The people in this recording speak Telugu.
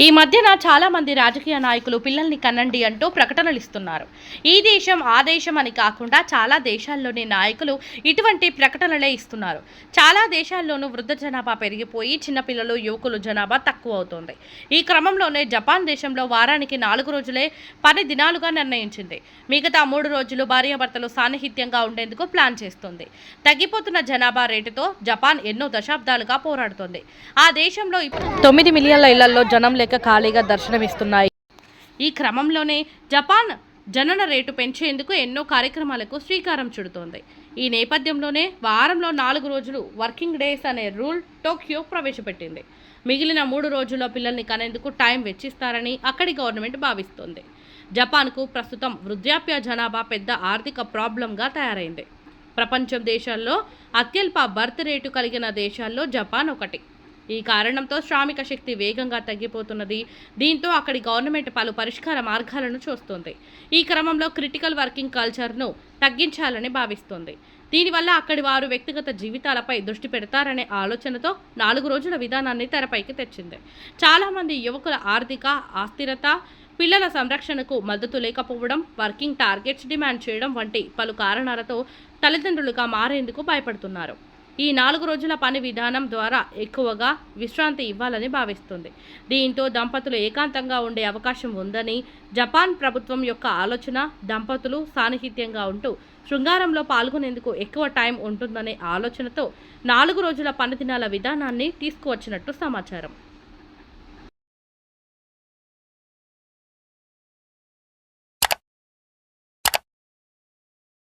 ఈ మధ్యన చాలామంది రాజకీయ నాయకులు పిల్లల్ని కనండి అంటూ ప్రకటనలు ఇస్తున్నారు ఈ దేశం ఆ దేశం అని కాకుండా చాలా దేశాల్లోని నాయకులు ఇటువంటి ప్రకటనలే ఇస్తున్నారు. చాలా దేశాల్లోనూ వృద్ధ జనాభా పెరిగిపోయి చిన్నపిల్లలు యువకులు జనాభా తక్కువ అవుతోంది. ఈ క్రమంలోనే జపాన్ దేశంలో వారానికి నాలుగు రోజులే పని దినాలుగా నిర్ణయించింది. మిగతా మూడు రోజులు భార్యాభర్తలు సాన్నిహిత్యంగా ఉండేందుకు ప్లాన్ చేస్తుంది. తగ్గిపోతున్న జనాభా రేటుతో జపాన్ ఎన్నో దశాబ్దాలుగా పోరాడుతోంది. ఆ దేశంలో ఇప్పుడు తొమ్మిది మిలియన్ల ఇళ్ళలో జనం లేక ఖాళీగా దర్శనమిస్తున్నాయి. ఈ క్రమంలోనే జపాన్ జనన రేటు పెంచేందుకు ఎన్నో కార్యక్రమాలకు శ్రీకారం చుడుతోంది. ఈ నేపథ్యంలోనే వారంలో నాలుగు రోజులు వర్కింగ్ డేస్ అనే రూల్ టోక్యో ప్రవేశపెట్టింది. మిగిలిన మూడు రోజుల్లో పిల్లల్ని కనేందుకు టైం వెచ్చిస్తారని అక్కడి గవర్నమెంట్ భావిస్తోంది. జపాన్కు ప్రస్తుతం వృద్ధాప్య జనాభా పెద్ద ఆర్థిక ప్రాబ్లంగా తయారైంది. ప్రపంచం దేశాల్లో అత్యల్ప బర్త్ రేటు కలిగిన దేశాల్లో జపాన్ ఒకటి. ఈ కారణంతో శ్రామిక శక్తి వేగంగా తగ్గిపోతున్నది. దీంతో అక్కడి గవర్నమెంట్ పలు పరిష్కార మార్గాలను చూస్తుంది. ఈ క్రమంలో క్రిటికల్ వర్కింగ్ కల్చర్ను తగ్గించాలని భావిస్తుంది. దీనివల్ల అక్కడి వారు వ్యక్తిగత జీవితాలపై దృష్టి పెడతారనే ఆలోచనతో నాలుగు రోజుల విధానాన్ని తెరపైకి తెచ్చింది. చాలామంది యువకుల ఆర్థిక ఆస్థిరత పిల్లల సంరక్షణకు మద్దతు లేకపోవడం వర్కింగ్ టార్గెట్స్ డిమాండ్ చేయడం వంటి పలు కారణాలతో తల్లిదండ్రులుగా మారేందుకు భయపడుతున్నారు. ఈ నాలుగు రోజుల పని విధానం ద్వారా ఎక్కువగా విశ్రాంతి ఇవ్వాలని భావిస్తుంది. దీంతో దంపతులు ఏకాంతంగా ఉండే అవకాశం ఉందని జపాన్ ప్రభుత్వం యొక్క ఆలోచన దంపతులు సాన్నిహిత్యంగా ఉంటూ శృంగారంలో పాల్గొనేందుకు ఎక్కువ టైం ఉంటుందనే ఆలోచనతో నాలుగు రోజుల పని దినాల విధానాన్ని తీసుకువచ్చినట్టు సమాచారం.